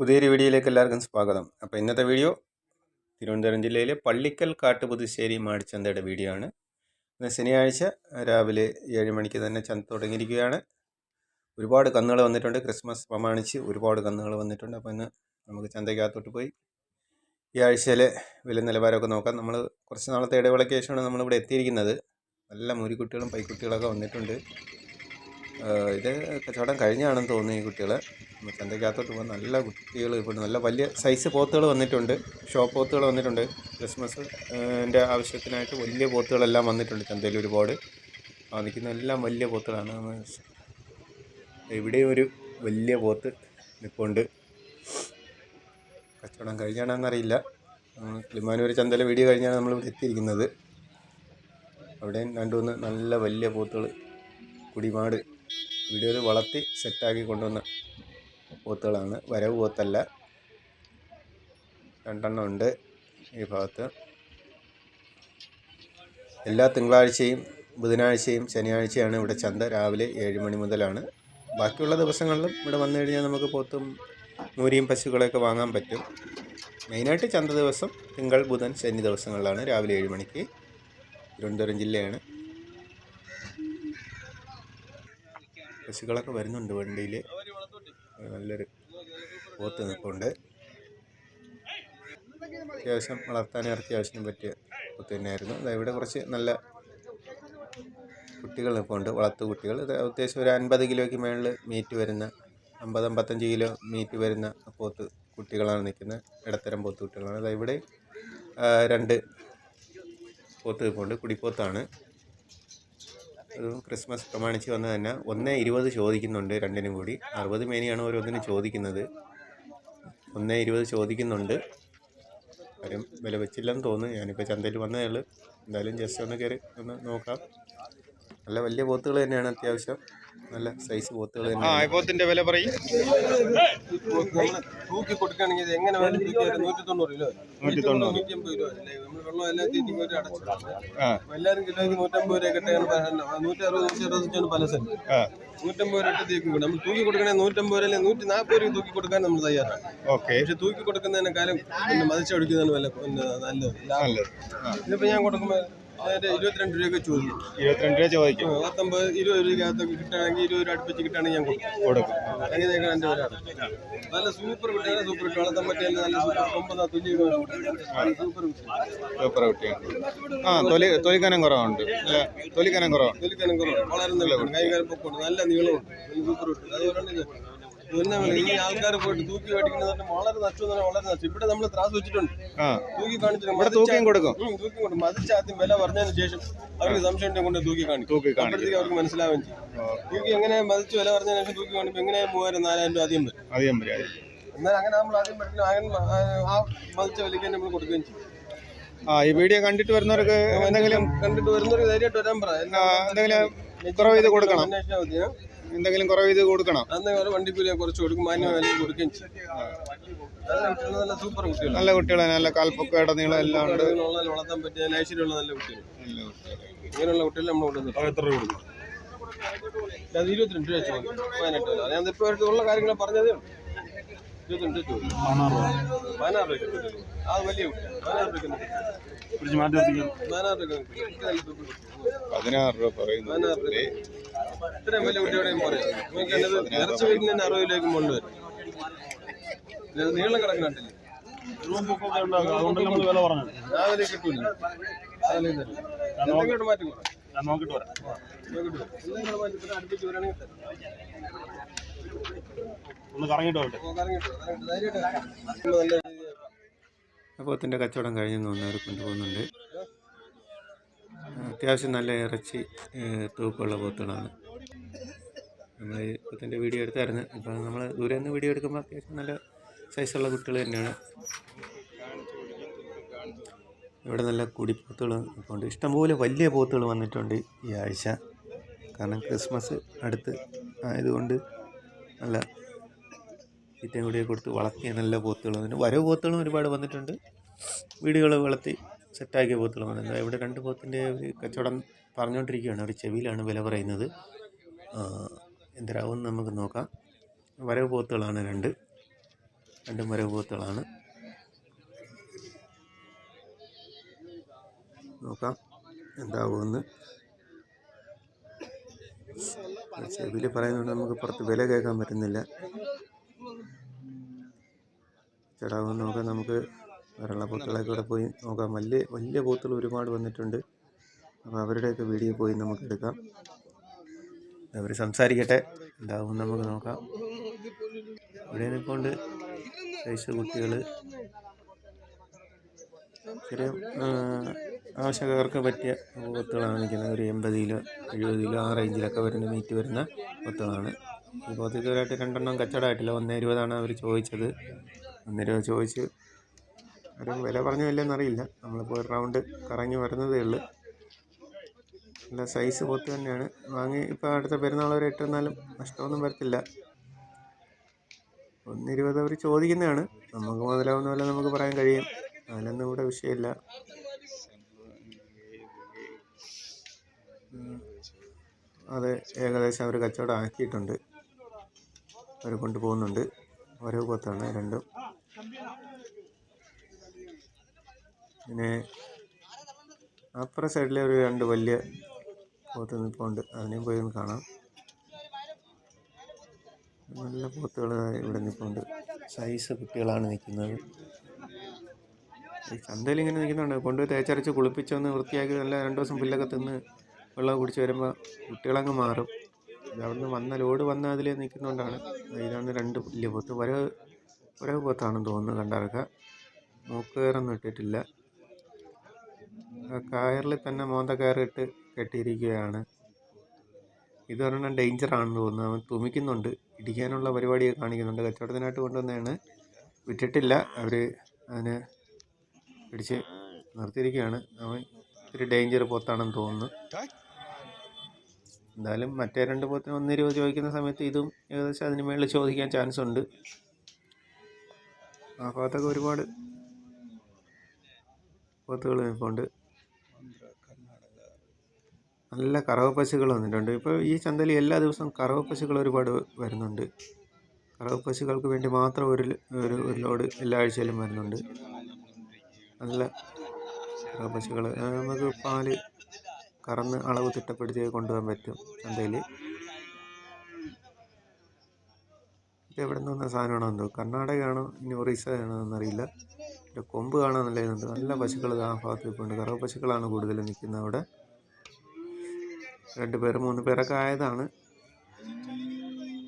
പുതിയൊരു വീഡിയോയിലേക്ക് എല്ലാവർക്കും സ്വാഗതം. അപ്പോൾ ഇന്നത്തെ വീഡിയോ തിരുവനന്തപുരം ജില്ലയിലെ പള്ളിക്കൽ കാട്ടുപുതുശ്ശേരി മാടിച്ചന്തയുടെ വീഡിയോ ആണ്. ഇന്ന് ശനിയാഴ്ച രാവിലെ ഏഴ് മണിക്ക് തന്നെ ചന്ത തുടങ്ങിയിരിക്കുകയാണ്. ഒരുപാട് കന്നുകൾ വന്നിട്ടുണ്ട്. ക്രിസ്മസ് പ്രമാണിച്ച് ഒരുപാട് കന്നുകൾ വന്നിട്ടുണ്ട്. അപ്പോൾ ഇന്ന് നമുക്ക് ചന്തയ്ക്കകത്തോട്ട് പോയി ഈ ആഴ്ചയിലെ വില നിലവാരമൊക്കെ നോക്കാം. നമ്മൾ കുറച്ച് നാളത്തെ ഇടവേളയ്ക്ക് ശേഷമാണ് നമ്മളിവിടെ എത്തിയിരിക്കുന്നത്. നല്ല മുരിക്കുട്ടികളും പൈക്കുട്ടികളൊക്കെ വന്നിട്ടുണ്ട്. ഇത് കച്ചവടം കഴിഞ്ഞാണെന്ന് തോന്നുന്നു ഈ നമ്മൾ ചന്തയ്ക്കകത്തോട്ട് പോകുന്ന നല്ല കുട്ടികൾ ഇപ്പോൾ നല്ല വലിയ സൈസ് പോത്തുകൾ വന്നിട്ടുണ്ട്. ഷോപ്പ് പോത്തുകൾ വന്നിട്ടുണ്ട്. ക്രിസ്മസ് ന്റെ ആവശ്യത്തിനായിട്ട് വലിയ പോത്തുകളെല്ലാം വന്നിട്ടുണ്ട് ചന്തയിൽ ഒരുപാട്. നിൽക്കുന്ന എല്ലാം വലിയ പോത്തുകളാണ്. ഇവിടെയും ഒരു വലിയ പോത്ത് നിൽപ്പുണ്ട് കച്ചവടം കഴിഞ്ഞാണെന്നറിയില്ല കിളിമാനൂർ ചന്തയിലെ വീഡിയോ കഴിഞ്ഞാണ് നമ്മളിവിടെ എത്തിയിരിക്കുന്നത്. അവിടെയും രണ്ട് മൂന്ന് നല്ല വലിയ പോത്തുകൾ കുടിമാട് വീഡിയോയിൽ വളർത്തി സെറ്റാക്കി കൊണ്ടുവന്ന പോത്തുകളാണ്. വരവ് പോത്തല്ല. രണ്ടെണ്ണം ഉണ്ട് ഈ ഭാഗത്ത്. എല്ലാ തിങ്കളാഴ്ചയും ബുധനാഴ്ചയും ശനിയാഴ്ചയാണ് ഇവിടെ ചന്ത. രാവിലെ ഏഴ് മണി മുതലാണ്. ബാക്കിയുള്ള ദിവസങ്ങളിലും ഇവിടെ വന്നു കഴിഞ്ഞാൽ നമുക്ക് പോത്തും നൂരിയും പശുക്കളെയൊക്കെ വാങ്ങാൻ പറ്റും. മെയിനായിട്ട് ചന്ത ദിവസം തിങ്കൾ ബുധൻ ശനി ദിവസങ്ങളിലാണ്. രാവിലെ ഏഴ് മണിക്ക്. തിരുവനന്തപുരം ജില്ലയാണ്. പശുക്കളൊക്കെ വരുന്നുണ്ട് വണ്ടിയിൽ നല്ലൊരു പോത്ത് നിൽപ്പുണ്ട്. അത്യാവശ്യം വളർത്താനും അത്യാവശ്യം പറ്റിയ പോത്ത് തന്നെയായിരുന്നു. ഇവിടെ കുറച്ച് നല്ല കുട്ടികൾ നിൽപ്പുണ്ട് വളർത്തു കുട്ടികൾ. ഇത് അത്യാവശ്യം ഒരു അൻപത് കിലോയ്ക്ക് മേളിൽ മീറ്റ് വരുന്ന അമ്പത് അമ്പത്തഞ്ച് കിലോ മീറ്റ് വരുന്ന പോത്ത് കുട്ടികളാണ് നിൽക്കുന്നത്. ഇടത്തരം പോത്ത് കുട്ടികളാണ്. ഇവിടെ രണ്ട് പോത്ത് നിൽപ്പുണ്ട്. കുടിപ്പോത്താണ് അതും ക്രിസ്മസ് പ്രമാണിച്ച് വന്ന് തന്നെ ഒന്ന് ഇരുപത് ചോദിക്കുന്നുണ്ട് രണ്ടിനും കൂടി. അറുപത് മേനിയാണ് ഓരോന്നിനും ചോദിക്കുന്നത്. ഒന്ന് ഇരുപത് ചോദിക്കുന്നുണ്ട്. ആരും വില വെച്ചില്ലെന്ന് തോന്നുന്നു. ഞാനിപ്പോൾ ചന്തയിൽ വന്നതേ ഉള്ളൂ. എന്തായാലും ജസ്റ്റ് ഒന്ന് കയറി ഒന്ന് നോക്കാം. നല്ല വലിയ പോത്തുകൾ തന്നെയാണ് അത്യാവശ്യം. നല്ല സൈസ് പോത്തുകൾ ആ പോത്തിന്റെ വില പറയും. തൂക്കി കൊടുക്കുകയാണെങ്കിൽ ഇത് എങ്ങനെ വേണം നൂറ്റി തൊണ്ണൂറ് കിലോ നൂറ്റി തൊണ്ണൂറ്. നൂറ്റി അമ്പത് രൂപ അല്ലേ? നമ്മൾ വെള്ളം എല്ലാം തീറ്റി ഒരു അടച്ചു ആ. എല്ലാവരും കിലോയ്ക്ക് നൂറ്റമ്പത് രൂപ കിട്ടുകയാണ് നൂറ്റി അറുപത് നൂറ്റി അറുപത്തഞ്ചാണ് പല സ്ഥലം ആ. നൂറ്റമ്പത് രൂപ ഇട്ട് തൂക്കി കൊടുക്കും നമ്മൾ തൂക്കി കൊടുക്കണേ നൂറ്റമ്പത് രൂപ അല്ലെങ്കിൽ നൂറ്റി നാൽപ്പത് രൂപ തൂക്കി കൊടുക്കാൻ നമ്മൾ തയ്യാറാണ്. ഓക്കെ. പക്ഷെ തൂക്കി കൊടുക്കുന്നതിനെക്കാളും പിന്നെ മതിച്ചടിക്കുന്നതാണ് വില നല്ലത്. ഇതിപ്പോ ഞാൻ കൊടുക്കുമ്പോൾ അതിന്റെ ഇരുപത്തിരണ്ട് രൂപയൊക്കെ ചോദിക്കും. ഇരുപത്തിരണ്ട് രൂപ ചോദിക്കും. പത്തൊമ്പത് ഇരുപത് രൂപയ്ക്കകത്തൊക്കെ കിട്ടുകയാണെങ്കിൽ ഇരുപത് രൂപ അടുപ്പിച്ച് കിട്ടുകയാണെങ്കിൽ ഞാൻ കൊടുക്കും. കൊടുക്കും. അങ്ങനെയൊക്കെയാണ് എന്റെ ഒരാൾ നല്ല സൂപ്പർ കുട്ടിയാണ് സൂപ്പർ കുട്ടി വളർത്താൻ പറ്റിയ നല്ല സൂപ്പർ കൊമ്പതാ തുല്യ സൂപ്പർ കുട്ടി സൂപ്പർ കുട്ടിയാണ്. ആ തൊലി തൊലിക്കനം കുറവുണ്ട്. അല്ല? തൊലിക്കനം കുറവാണ്. തൊലിക്കനം കുറവാണ്. വളരെ നല്ല കൈകാരം പൊക്കമുണ്ട്. നല്ല നീളമുണ്ട്. സൂപ്പർ കുട്ടി ഇത് പിന്നെ ഈ ആൾക്കാർ പോയിട്ട് തൂക്കി മേടിക്കുന്നത് വളരെ നഷ്ടം വളരെ നഷ്ടം. ഇവിടെ നമ്മൾ ത്രാസ് വെച്ചിട്ടുണ്ട്. ആ. തൂക്കി തൂക്കിയും കൊടുക്കും. തൂക്കി വില പറഞ്ഞതിന് ശേഷം അവർക്ക് സംശയം കൊണ്ട് തൂക്കി കാണിക്കും. തൂക്കി കാണിക്കും. അപ്പോഴത്തേക്ക് അവർക്ക് മനസ്സിലാവുകയും ചെയ്യും. തൂക്കി എങ്ങനെ മതിച്ച് വില പറഞ്ഞതിന് ശേഷം തൂക്കി കാണിക്കുമ്പോൾ എങ്ങനെ മൂവായിരം നാലായിരം രൂപ അധികം വരും. അധികം വരും. എന്നാൽ അങ്ങനെ നമ്മൾ ആദ്യം അങ്ങനെ ആ മതിച്ച വിലയ്ക്ക് നമ്മൾ കൊടുക്കുകയും ചെയ്യും. ആ ഈ വീഡിയോ കണ്ടിട്ട് വരുന്നവർക്ക് എന്തെങ്കിലും കണ്ടിട്ട് വരുന്നവർക്ക് ധൈര്യമായിട്ട് വരാൻ പറ. എന്തെങ്കിലും കുറവ് ചെയ്ത് കൊടുക്കണം? എന്തെങ്കിലും കുറവ് ചെയ്ത് കൊടുക്കണം? അന്ന് അവർ വണ്ടിക്കൂലി കുറച്ച് കൊടുക്കും മാന്യ വിലയ്ക്ക് കൊടുക്കുകയും ചെയ്യും. നല്ല കുട്ടികളാണ് നല്ല സൂപ്പർ കുട്ടികൾ നല്ല കുട്ടികളെ നല്ല കാൽപ്പൊക്ക ഇടനീളം എല്ലാം ഉണ്ട്. വളർത്താൻ പറ്റിയ നൈശ്വര്യമുള്ള നല്ല കുട്ടികൾ നല്ല കുട്ടികൾ. ഇങ്ങനെയുള്ള കുട്ടികൾ നമ്മൾ കൊണ്ടുവന്നു എത്ര രൂപ കൊടുക്കും? അത് ഇരുപത്തിരണ്ട് രൂപ പതിനെട്ട് രൂപ. ഞാൻ ഇപ്പോൾ ഉള്ള കാര്യങ്ങൾ പറഞ്ഞതേ ഉള്ളൂ. ഇരുപത്തിരണ്ട് രൂപ. പതിനാറ് രൂപ. അത് വലിയ പതിനാറ് രൂപ പതിനാറ് രൂപ. പതിനാറ് പറയുന്നു. പതിനാറ് രൂപ ഇത്രയും വലിയ കുട്ടിയോടെയും പറയാം നമുക്കത് ഇറച്ചി വയ്ക്കുന്ന തന്നെ അറുപത് രൂപയ്ക്ക് മുകളിൽ വരും ഇത് നീളം കിടക്കുന്നുണ്ടല്ലേ രാവിലെ കിട്ടൂല. മാറ്റി നോക്കിട്ട് വരാം. ഒന്ന് കറങ്ങിട്ട് വരട്ടെ. കച്ചവടം കഴിഞ്ഞെന്ന് തോന്നുന്നു അവർ കൊണ്ടുപോകുന്നുണ്ട്. അത്യാവശ്യം നല്ല ഇറച്ചി തൂക്കുള്ള തൂക്കമുള്ള പോത്തുകളാണ്. നമ്മൾ ഇപ്പത്തിന്റെ പോത്തിന്റെ വീഡിയോ എടുത്തായിരുന്നു. അപ്പോൾ നമ്മൾ ദൂരെ നിന്ന് വീഡിയോ എടുക്കുമ്പോൾ അത്യാവശ്യം നല്ല സൈസുള്ള കുട്ടികൾ തന്നെയാണ്. ഇവിടെ നല്ല കുടിപ്പോത്തുകൾ ഉണ്ട് ഇഷ്ടംപോലെ വലിയ പോത്തുകൾ വന്നിട്ടുണ്ട് ഈ ആഴ്ച. കാരണം ക്രിസ്മസ് അടുത്ത് ആയതുകൊണ്ട് നല്ല തീറ്റയും കൂടിയൊക്കെ കൊടുത്ത് വളർത്തിയ നല്ല പോത്തുകൾ വന്നിട്ട് വരവ് പോത്തുകളും ഒരുപാട് വന്നിട്ടുണ്ട്. വീടുകൾ വളർത്തി സെറ്റാക്കിയ പോത്തുകൾ വന്നിട്ടുണ്ട്. ഇവിടെ രണ്ട് പോത്തിന്റെ ഒരു കച്ചവടം പറഞ്ഞുകൊണ്ടിരിക്കുകയാണ് ഒരു ചെവിയിലാണ് വില പറയുന്നത്. എന്തരാവും നമുക്ക് നോക്കാം. വരവ് പോത്തുകളാണ് രണ്ട്. രണ്ടും വരവ് പോത്തുകളാണ് നോക്കാം എന്താവുമെന്ന്. ചെവിയിൽ പറയുന്നുണ്ട് നമുക്ക് പുറത്ത് വില കേൾക്കാൻ പറ്റുന്നില്ല. ചടാവുമെന്ന് നോക്കാം നമുക്ക് വേറെയുള്ള പോത്തുകളൊക്കെ ഇവിടെ പോയി നോക്കാം. വലിയ വലിയ പോത്തുകൾ ഒരുപാട് വന്നിട്ടുണ്ട്. അപ്പോൾ അവരുടെയൊക്കെ വീഡിയോ പോയി നമുക്ക് എടുക്കാം. അവർ സംസാരിക്കട്ടെ. എന്താവും നമുക്ക് നോക്കാം. ഇവിടെ നിൽക്കൊണ്ട് പൈസ കുട്ടികൾ ചെറിയ ആവശ്യക്കാർക്ക് പറ്റിയ പോത്തുകളാണ് നിൽക്കുന്നത്. ഒരു എൺപത് കിലോ എഴുപത് കിലോ ആ റേഞ്ചിലൊക്കെ വരുന്ന മീറ്റ് വരുന്ന പോത്തുകളാണ് ഈ പോത്തുകളായിട്ട് രണ്ടെണ്ണം കച്ചവടമായിട്ടില്ല. ഒന്നേ ഇരുപതാണ് അവർ ചോദിച്ചത്. ഒന്നേ രൂപ ചോദിച്ച്. ഒരു വില പറഞ്ഞു വല്ലതെന്നറിയില്ല നമ്മളിപ്പോൾ ഒരു റൗണ്ട് കറങ്ങി വരുന്നതേ ഉള്ളൂ. നല്ല സൈസ് പോത്ത് തന്നെയാണ്. വാങ്ങി ഇപ്പോൾ അടുത്ത പെരുന്നാൾ വരെ ഇട്ടിരുന്നാലും നഷ്ടമൊന്നും വരത്തില്ല. ഒന്നിരുപത് അവർ ചോദിക്കുന്നതാണ്. നമുക്ക് മുതലാവുന്ന പോലെ നമുക്ക് പറയാൻ കഴിയും. അതിലൊന്നും ഇവിടെ വിഷയമില്ല. അത് ഏകദേശം അവർ കച്ചവടം ആക്കിയിട്ടുണ്ട്. അവർ കൊണ്ടുപോകുന്നുണ്ട് ഓരോ പോത്താണ് രണ്ടും. പിന്നെ അപ്പുറ സൈഡിലെ ഒരു രണ്ട് വലിയ പോത്ത് നിൽപ്പുണ്ട്. അതിനെയും പോയി ഒന്ന് കാണാം. നല്ല പോത്തുകൾ ഇവിടെ നിൽപ്പുണ്ട്. സൈസ് കുട്ടികളാണ് നിൽക്കുന്നത്. ഈ ചന്തയിൽ ഇങ്ങനെ നിൽക്കുന്നുണ്ട്. കൊണ്ടുപോയി തേച്ചരച്ച് കുളിപ്പിച്ചൊന്ന് വൃത്തിയാക്കി നല്ല രണ്ട് ദിവസം പുല്ലൊക്കെ തിന്ന് വെള്ളം കുടിച്ച് വരുമ്പോൾ കുട്ടികളങ്ങ് മാറും. അവിടുന്ന് വന്ന ലോഡ് വന്ന അതിൽ നിൽക്കുന്നതുകൊണ്ടാണ്. ഇതാണ് രണ്ട് പുല്ല് പോത്ത്. ഒരേ ഒരേ പോത്താണെന്ന് തോന്നുന്നു കണ്ടാർക്ക മൂക്കുകയറൊന്നും ഇട്ടിട്ടില്ല. ആ കയറിൽ തന്നെ മോന്ത കയറിട്ട് കെട്ടിയിരിക്കുകയാണ്. ഇത് പറഞ്ഞാൽ ഡേഞ്ചർ ആണെന്ന് തോന്നുന്നു. അവൻ തുമിക്കുന്നുണ്ട്. ഇടിക്കാനുള്ള പരിപാടിയൊക്കെ കാണിക്കുന്നുണ്ട്. കച്ചവടത്തിനായിട്ട് കൊണ്ടുവന്നതാണ്. വിട്ടിട്ടില്ല. അവർ അതിനെ പിടിച്ച് നിർത്തിയിരിക്കുകയാണ്. അവൻ ഇത്തിരി ഡേഞ്ചർ പോത്താണെന്ന് തോന്നുന്നു. എന്തായാലും മറ്റേ രണ്ട് പോത്തിന് ഒന്ന് രൂപ ചോദിക്കുന്ന സമയത്ത് ഇതും ഏകദേശം അതിന് മേളിൽ ചോദിക്കാൻ ചാൻസ് ഉണ്ട് ആ ഭാഗത്തൊക്കെ ഒരുപാട് പോത്തുകൾ നിൽപ്പുണ്ട്. നല്ല കറവ പശുക്കൾ വന്നിട്ടുണ്ട്. ഇപ്പോൾ ഈ ചന്തയിൽ എല്ലാ ദിവസവും കറവ പശുക്കൾ ഒരുപാട് വരുന്നുണ്ട്. കറവ പശുക്കൾക്ക് വേണ്ടി മാത്രം ഒരു ഒരു ഒരു ലോഡ് എല്ലാ ആഴ്ചയിലും വരുന്നുണ്ട്. നല്ല കറവ പശുക്കൾ നമുക്ക് പാൽ കറന്ന് അളവ് തിട്ടപ്പെടുത്തി കൊണ്ടുപോകാൻ പറ്റും ചന്തയിൽ. ഇത് എവിടെ നിന്ന് സാധനമാണോ എന്തോ? കർണാടകയാണോ? ഇനി ഒറീസയാണോ എന്നറിയില്ല. ഇതിന്റെ കൊമ്പ് കാണാൻ നല്ല ഇതുണ്ട്. നല്ല പശുക്കൾ ആ ഭാഗത്ത് ഇപ്പോൾ ഉണ്ട് കറവ പശുക്കളാണ് കൂടുതൽ നിൽക്കുന്നത് അവിടെ. രണ്ട് പേർ മൂന്ന് പേരൊക്കെ ആയതാണ്.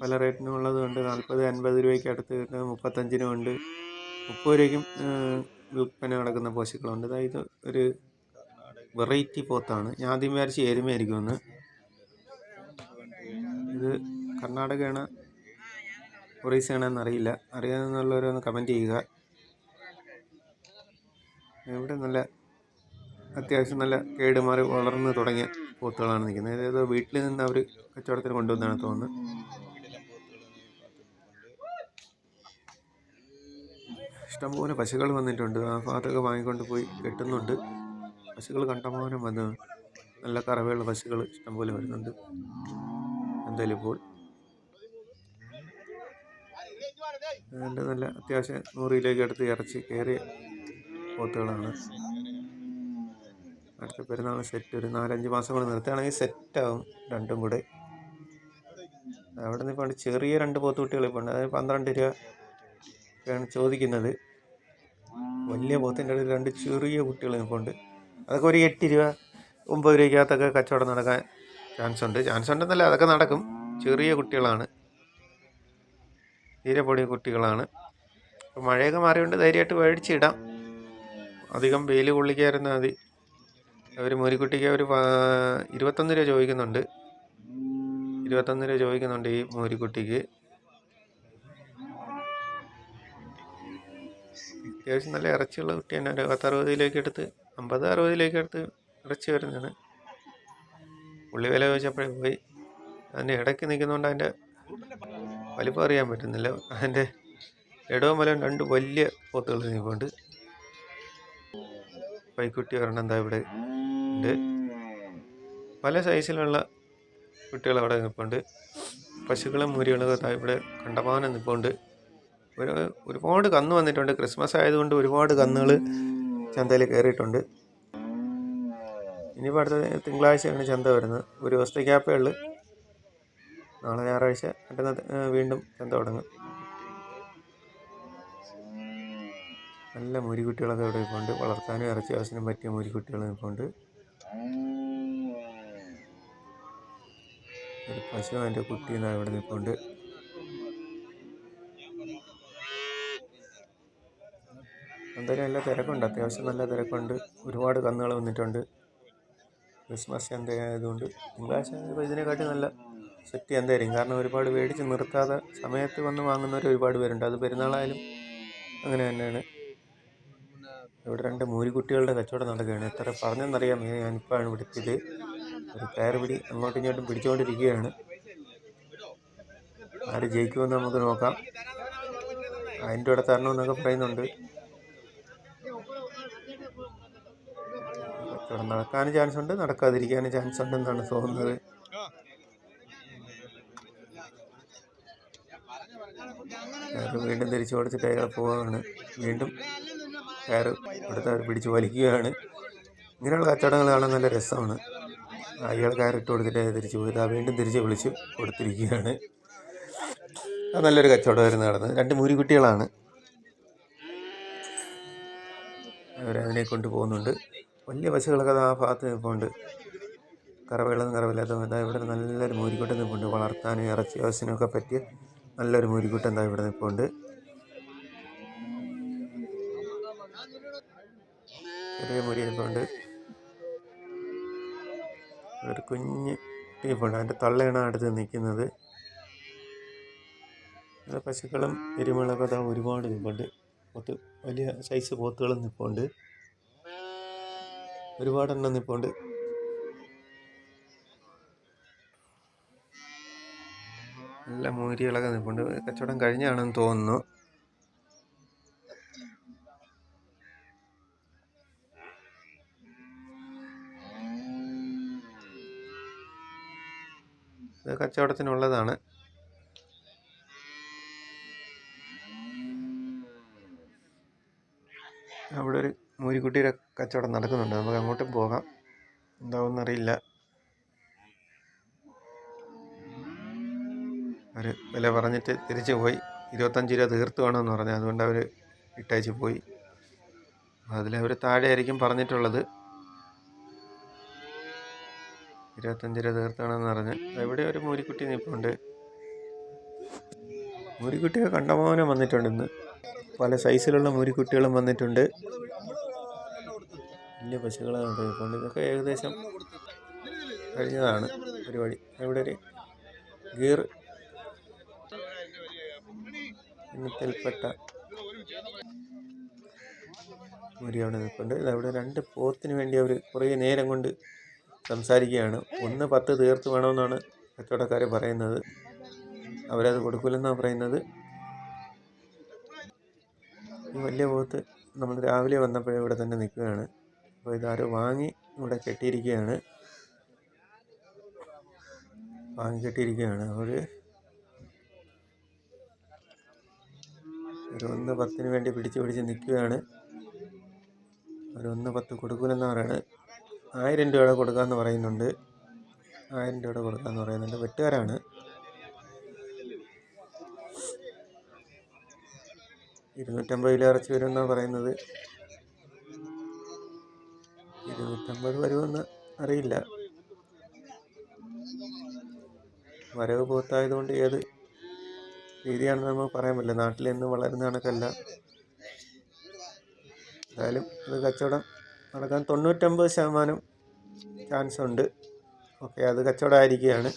പല റേറ്റിനും ഉള്ളതുണ്ട്. നാൽപ്പത് അൻപത് രൂപയ്ക്ക് അടുത്ത് കിട്ടുന്നത് മുപ്പത്തഞ്ചിനും ഉണ്ട്. മുപ്പത് രൂപയ്ക്കും വിൽപ്പന നടക്കുന്ന പശുക്കളുണ്ട്. അതായത് ഒരു വെറൈറ്റി പോത്താണ്. ഞാൻ ആദ്യം വിചാരിച്ച് എരുമയായിരിക്കുമെന്ന് ഇത് കർണാടകയാണ്. ഒറീസയാണെന്ന് അറിയില്ല അറിയാമെന്നുള്ളവരൊന്ന് കമന്റ് ചെയ്യുക. ഇവിടെ നല്ല അത്യാവശ്യം നല്ല കേടുമാറി വളർന്ന് തുടങ്ങിയ പോത്തുകളാണ് നിൽക്കുന്നത്. അതായത് വീട്ടിൽ നിന്ന് അവർ കച്ചവടത്തിന് കൊണ്ടുവന്നാണ് തോന്നുന്നത്. ഇഷ്ടംപോലെ പശുക്കൾ വന്നിട്ടുണ്ട്. ആ ഭാഗത്തൊക്കെ വാങ്ങിക്കൊണ്ട് പോയി കെട്ടുന്നുണ്ട്. പശുക്കൾ കണ്ടമാനം വന്ന് നല്ല കറവയുള്ള പശുക്കൾ ഇഷ്ടംപോലെ വരുന്നുണ്ട്. എന്തായാലും ഇപ്പോൾ നല്ല അത്യാവശ്യം നൂറിലേക്ക് അടുത്ത് ഇറച്ചി കയറിയ പോത്തുകളാണ്. അടുത്ത പെരുന്നാൾ സെറ്റ്. ഒരു നാലഞ്ച് മാസം കൂടെ നിർത്തുകയാണെങ്കിൽ സെറ്റാവും രണ്ടും കൂടെ. അവിടെ നിന്ന് ചെറിയ രണ്ട് പോത്തുകുട്ടികൾ ഇപ്പോൾ ഉണ്ട് അതായത് പന്ത്രണ്ട് രൂപ ചോദിക്കുന്നത്. വലിയ പോത്തിന്റെ ഇടയിൽ രണ്ട് ചെറിയ കുട്ടികൾ ഇപ്പോൾ ഉണ്ട് അതൊക്കെ ഒരു എട്ട് രൂപ ഒമ്പത് രൂപയ്ക്കകത്തൊക്കെ കച്ചവടം നടക്കാൻ ചാൻസ് ഉണ്ട്. ചാൻസ് ഉണ്ടെന്നല്ല അതൊക്കെ നടക്കും. ചെറിയ കുട്ടികളാണ്. തീരെ പൊടിയ കുട്ടികളാണ്. മഴയൊക്കെ മാറിയുണ്ട് ധൈര്യമായിട്ട് മേടിച്ചിടാം അധികം വെയിൽ കൊള്ളിക്കാതിരുന്നാൽ മതി. ഒരു മോരിക്കുട്ടിക്ക് ഒരു ഇരുപത്തൊന്ന് രൂപ ചോദിക്കുന്നുണ്ട്. ഇരുപത്തൊന്ന് രൂപ ചോദിക്കുന്നുണ്ട് ഈ മോരിക്കുട്ടിക്ക്. അത്യാവശ്യം നല്ല ഇറച്ചിയുള്ള കുട്ടി തന്നെ. ഒരു പത്തറുപതിലേക്ക് എടുത്ത് അമ്പത് അറുപതിലേക്ക് എടുത്ത് ഇറച്ചി വരുന്നതാണ്. പുള്ളി വില ചോദിച്ചപ്പോഴേ പോയി. അതിന്റെ ഇടയ്ക്ക് നിൽക്കുന്നതുകൊണ്ട് അതിന്റെ വലിപ്പം അറിയാൻ പറ്റുന്നില്ല. അതിന്റെ ഇടവും വലം രണ്ട് വലിയ പോത്തുകൾ നിൽപ്പുണ്ട്. പൈക്കുട്ടി ഒരെണ്ണം എന്താ ഇവിടെ ഉണ്ട്. പല സൈസിലുള്ള കുട്ടികൾ അവിടെ നിൽപ്പുണ്ട്. പശുക്കളും മുരികളും ഒക്കെ ദാ ഇവിടെ കണ്ടമാനം നിൽപ്പുണ്ട്. ഒരു ഒരുപാട് കന്ന് വന്നിട്ടുണ്ട്. ക്രിസ്മസ് ആയതുകൊണ്ട് ഒരുപാട് കന്നുകൾ ചന്തയിൽ കയറിയിട്ടുണ്ട്. ഇനിയിപ്പോൾ അടുത്ത തിങ്കളാഴ്ചയാണ് ചന്ത വരുന്നത്. ഒരു ദിവസത്തെ ഗ്യാപ്പേ ഉള്ളു. നാളെ ഞായറാഴ്ച മറ്റന്നാ വീണ്ടും ചന്ത തുടങ്ങും. നല്ല മുരിക്കുട്ടികളൊക്കെ ഇവിടെ ഉണ്ട് വളർത്താനും ഇറച്ചി ആവശ്യത്തിനും പറ്റിയ മുരിക്കുട്ടികൾ ഇപ്പോൾ ഉണ്ട് ഒരു പശു അതിന്റെ കുട്ടി എന്നാണ് ഇവിടെ നിൽപ്പുണ്ട്. എന്തായാലും നല്ല തിരക്കുണ്ട്. അത്യാവശ്യം നല്ല തിരക്കുണ്ട്. ഒരുപാട് കന്നുകൾ വന്നിട്ടുണ്ട്. ക്രിസ്മസ് ചന്ത ആയതുകൊണ്ട് തിങ്കളാഴ്ച ഇപ്പോൾ ഇതിനെക്കാട്ടി നല്ല സെറ്റ് ചന്തയായിരിക്കും കാരണം ഒരുപാട് മേടിച്ച് നിർത്താതെ സമയത്ത് വന്ന് വാങ്ങുന്നവർ ഒരുപാട് പേരുണ്ട്. അത് പെരുന്നാളായാലും അങ്ങനെ തന്നെയാണ്. ഇവിടെ രണ്ട് മൂരിക്കുട്ടികളുടെ കച്ചവടം നടക്കുകയാണ്. എത്ര പറഞ്ഞെന്നറിയാം ഞാനിപ്പോഴാണ് വിളിച്ചത്. ഒരു പിടി അങ്ങോട്ടും ഇങ്ങോട്ടും പിടിച്ചുകൊണ്ടിരിക്കുകയാണ്. ആര് ജയിക്കുമെന്ന് നമുക്ക് നോക്കാം. അതിന്റെ കൂടെ തരണമെന്നൊക്കെ പറയുന്നുണ്ട്. ഇവിടെ നടക്കാനും ചാൻസ് ഉണ്ട് നടക്കാതിരിക്കാനും ചാൻസ് ഉണ്ടെന്നാണ് തോന്നുന്നത്. വീണ്ടും തിരിച്ചു കൊടുത്തിട്ട് അയാൾ പോവുകയാണ്. വീണ്ടും കയറ് ഇവിടുത്തെ പിടിച്ച് വലിക്കുകയാണ്. ഇങ്ങനെയുള്ള കച്ചവടങ്ങൾ കാണാൻ നല്ല രസമാണ്. അയാൾ കയറിട്ട് കൊടുത്തിട്ട് തിരിച്ചു പോയി. ഇതാ വീണ്ടും തിരിച്ച് വിളിച്ച് കൊടുത്തിരിക്കുകയാണ്. നല്ലൊരു കച്ചവടമായിരുന്നു നടന്നത്. രണ്ട് മുരിക്കുട്ടികളാണ്. അവരതിനെ കൊണ്ട് പോകുന്നുണ്ട്. വലിയ പശുക്കളൊക്കെ ആ ഭാഗത്ത് നിൽപ്പുണ്ട്. കറവയുള്ളതും കറവില്ലാത്തതും എന്താ ഇവിടെ നല്ലൊരു മൂരിക്കുട്ടൻ നിൽപ്പുണ്ട്. വളർത്താനും ഇറച്ചി ആവശ്യത്തിനൊക്കെ പറ്റിയ നല്ലൊരു മൂരിക്കുട്ടൻ എന്താ ഇവിടെ നിൽപ്പുണ്ട്. ചെറിയ മുരി നിൽപ്പുണ്ട്. ഒരു കുഞ്ഞ് ടീപ്പുണ്ട് അതിന്റെ തള്ളയാണ് അടുത്ത് നിൽക്കുന്നത്. പശുക്കളും എരുമകളൊക്കെ അതാ ഒരുപാട് നിൽപ്പുണ്ട് പോത്ത് വലിയ സൈസ് പോത്തുകളും നിൽപ്പുണ്ട് ഒരുപാടെണ്ണം നിൽപ്പുണ്ട് നല്ല മൂരികളൊക്കെ നിൽപ്പുണ്ട് കച്ചവടം കഴിഞ്ഞാണെന്ന് തോന്നുന്നു. കച്ചവടത്തിനുള്ളതാണ്. അവിടെ ഒരു മൂരിക്കുട്ടിയുടെ കച്ചവടം നടക്കുന്നുണ്ട്. നമുക്ക് അങ്ങോട്ടും പോകാം. എന്താവുമെന്നറിയില്ല അവർ വില പറഞ്ഞിട്ട് തിരിച്ചു പോയി. ഇരുപത്തഞ്ച് രൂപ തീർത്ത് വേണമെന്ന് പറഞ്ഞു. അതുകൊണ്ട് അവർ ഇട്ടയച്ച് പോയി. അതിലവർ താഴെ ആയിരിക്കും പറഞ്ഞിട്ടുള്ളത്. ഇരുപത്തഞ്ച് രൂപ തീർത്ത് വേണമെന്ന് പറഞ്ഞ് ഇവിടെ ഒരു മൂരിക്കുട്ടി നിൽപ്പുണ്ട് മൂരിക്കുട്ടികൾ കണ്ടമാനം വന്നിട്ടുണ്ട് ഇന്ന്. പല സൈസിലുള്ള മൂരിക്കുട്ടികളും വന്നിട്ടുണ്ട്. വലിയ പശുക്കളാണ് നിൽപ്പുണ്ട് ഇതൊക്കെ ഏകദേശം കഴിഞ്ഞതാണ് പരിപാടി. ഇവിടെ ഒരു ഗീർ. ഇന്നത്തിൽപ്പെട്ട അവിടെ നിൽപ്പുണ്ട്. ഇതവിടെ രണ്ട് പോത്തിന് വേണ്ടി അവർ കുറേ നേരം കൊണ്ട് സംസാരിക്കുകയാണ്. ഒന്ന് പത്ത് തീർത്ത് വേണമെന്നാണ് കച്ചവടക്കാർ പറയുന്നത്. അവരത് കൊടുക്കില്ലെന്നാണ് പറയുന്നത്. വലിയ പോത്ത് നമ്മൾ രാവിലെ വന്നപ്പോൾ ഇവിടെ തന്നെ നിൽക്കുകയാണ്. അപ്പോൾ ഇതാരോ വാങ്ങി ഇവിടെ കെട്ടിയിരിക്കുകയാണ്. വാങ്ങി കെട്ടിയിരിക്കുകയാണ്. അവർ ഒരു ഒന്ന് പത്തിന് വേണ്ടി പിടിച്ച് പിടിച്ച് നിൽക്കുകയാണ്. ഒരു ഒന്ന് പത്ത് കൊടുക്കില്ലെന്ന് പറയുന്നത് ആയിരം രൂപയുടെ കൊടുക്കാമെന്ന് പറയുന്നുണ്ട്. ആയിരം രൂപയുടെ കൊടുക്കാമെന്ന് പറയുന്നുണ്ട്. വെട്ടുകാരാണ്. ഇരുന്നൂറ്റമ്പത് കിലോ ഇറച്ചി വരുമെന്നാണ് പറയുന്നത്. ഇരുന്നൂറ്റമ്പത് വരുമെന്ന് അറിയില്ല. വരവ് പോത്തായതുകൊണ്ട് ഏത് രീതിയാണെന്ന് നമുക്ക് പറയാൻ പറ്റില്ല. നാട്ടിലെന്നും വളരുന്ന കണക്കല്ല. എന്തായാലും അത് കച്ചവടം നടക്കാൻ തൊണ്ണൂറ്റമ്പത് ശതമാനം ചാൻസ് ഉണ്ട്. ഓക്കെ അത് കച്ചവടമായിരിക്കുകയാണ്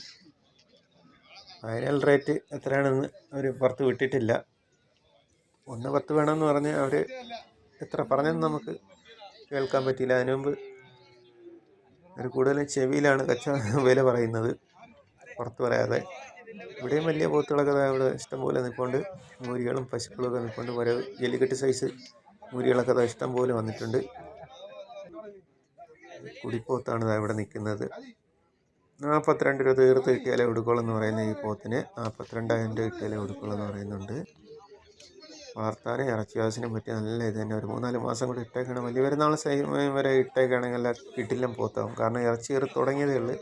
ഫൈനൽ റേറ്റ് എത്രയാണെന്ന് അവർ പുറത്ത് വിട്ടിട്ടില്ല. ഒന്ന് പത്ത് വേണമെന്ന് പറഞ്ഞ് അവർ എത്ര പറഞ്ഞെന്ന് നമുക്ക് കേൾക്കാൻ പറ്റിയില്ല. അതിനു മുമ്പ് അവർ കൂടുതലും ചെവിയിലാണ് കച്ച വില പറയുന്നത്. പുറത്ത് പറയാതെ. ഇവിടെയും വലിയ പോത്തുകളൊക്കെ അവിടെ ഇഷ്ടംപോലെ നിൽപ്പുണ്ട്. മൂരികളും പശുക്കളും ഒക്കെ നിൽപ്പുണ്ട്. ഓരോ ജെല്ലിക്കെട്ട് സൈസ് മൂരികളൊക്കെ അത് ഇഷ്ടം പോലെ വന്നിട്ടുണ്ട്. കുടിപ്പോത്താണ് ഇവിടെ നിൽക്കുന്നത്. നാൽപ്പത്തിരണ്ട് രൂപ തീർത്ത് കിട്ടിയാലേ എന്ന് പറയുന്ന ഈ പോത്തിന്. നാൽപ്പത്തിരണ്ടായിരം രൂപ കിട്ടിയാലേ എന്ന് പറയുന്നുണ്ട്. വളർത്താനും ഇറച്ചി ആവശ്യത്തിനും പറ്റിയ നല്ല ഇത് തന്നെ. ഒരു മൂന്നാൽ മാസം കൂടി ഇട്ടേക്കണം വലിയ പെരുന്നാൾ സമയം വരെ ഇട്ടേക്കാണെങ്കിൽ എല്ലാം കിട്ടില്ല പോത്താവും. കാരണം ഇറച്ചി കയറി തുടങ്ങിയതേ ഉള്ളു.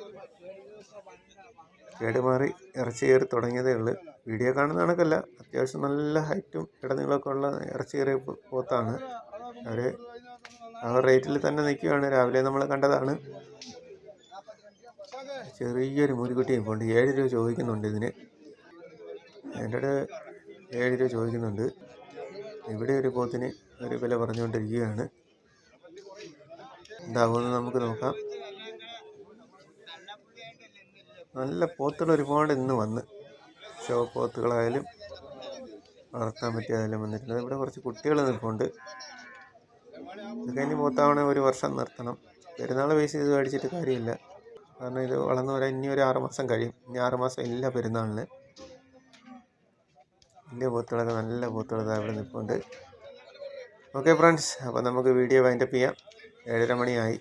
കേടുമാറി ഇറച്ചി കയറി തുടങ്ങിയതേ ഉള്ളു. വീഡിയോ കാണുന്ന കണക്കല്ല. അത്യാവശ്യം നല്ല ഹൈറ്റും ഇടനീളമൊക്കെ ഉള്ള ഇറച്ചി കയറിയ പോത്താണ്. അവർ ആ റേറ്റിൽ തന്നെ നിൽക്കുകയാണ്. രാവിലെ നമ്മൾ കണ്ടതാണ്. ചെറിയൊരു മുരുകുട്ടിയും കൊണ്ട് ഏഴ് രൂപ ചോദിക്കുന്നുണ്ട് ഇതിന്. എന്റെ ഏഴ് രൂപ ചോദിക്കുന്നുണ്ട്. ഇവിടെ ഒരു പോത്തിന് ഒരു വില പറഞ്ഞുകൊണ്ടിരിക്കുകയാണ്. എന്താകുമെന്ന് നമുക്ക് നോക്കാം. നല്ല പോത്തുകൾ ഒരുപാട് ഇന്ന് വന്ന് ഷോ പോത്തുകളായാലും വളർത്താൻ പറ്റിയതായാലും വന്നിട്ടുണ്ട്. ഇവിടെ കുറച്ച് കുട്ടികൾ നിൽപ്പുണ്ട്. ഇതൊക്കെ കഴിഞ്ഞ് പോത്താവണേ ഒരു വർഷം നിർത്തണം. പെരുന്നാൾ ബേസ് ചെയ്ത് മേടിച്ചിട്ട് കാര്യമില്ല. കാരണം ഇത് വളർന്നു വരാൻ ഇനി ഒരു ആറുമാസം കഴിയും. ഇനി ആറുമാസം ഇല്ല പെരുന്നാളിന് വലിയ പോത്തുകളൊക്കെ നല്ല പോത്തുകൾ അവിടെ നിൽപ്പുണ്ട്. ഓക്കെ ഫ്രണ്ട്സ് അപ്പോൾ നമുക്ക് വീഡിയോ വൈൻഡപ്പ് ചെയ്യാം. ഏഴര മണിയായി.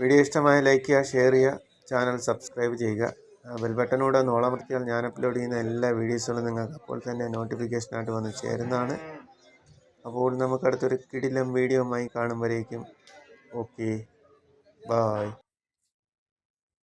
വീഡിയോ ഇഷ്ടമായ ലൈക്ക് ചെയ്യുക ഷെയർ ചെയ്യുക ചാനൽ സബ്സ്ക്രൈബ് ചെയ്യുക. ബെൽ ബട്ടനൂടെ ഞാൻ അപ്ലോഡ് ചെയ്യുന്ന എല്ലാ വീഡിയോസുകളും നിങ്ങൾക്ക് അപ്പോൾ തന്നെ നോട്ടിഫിക്കേഷനായിട്ട് വന്ന് ചേരുന്നതാണ്. അപ്പോൾ നമുക്ക് അടുത്തൊരു കിടിലം വീഡിയോ ആയി കാണുമ്പോഴേക്കും. ഓക്കെ. ബായ്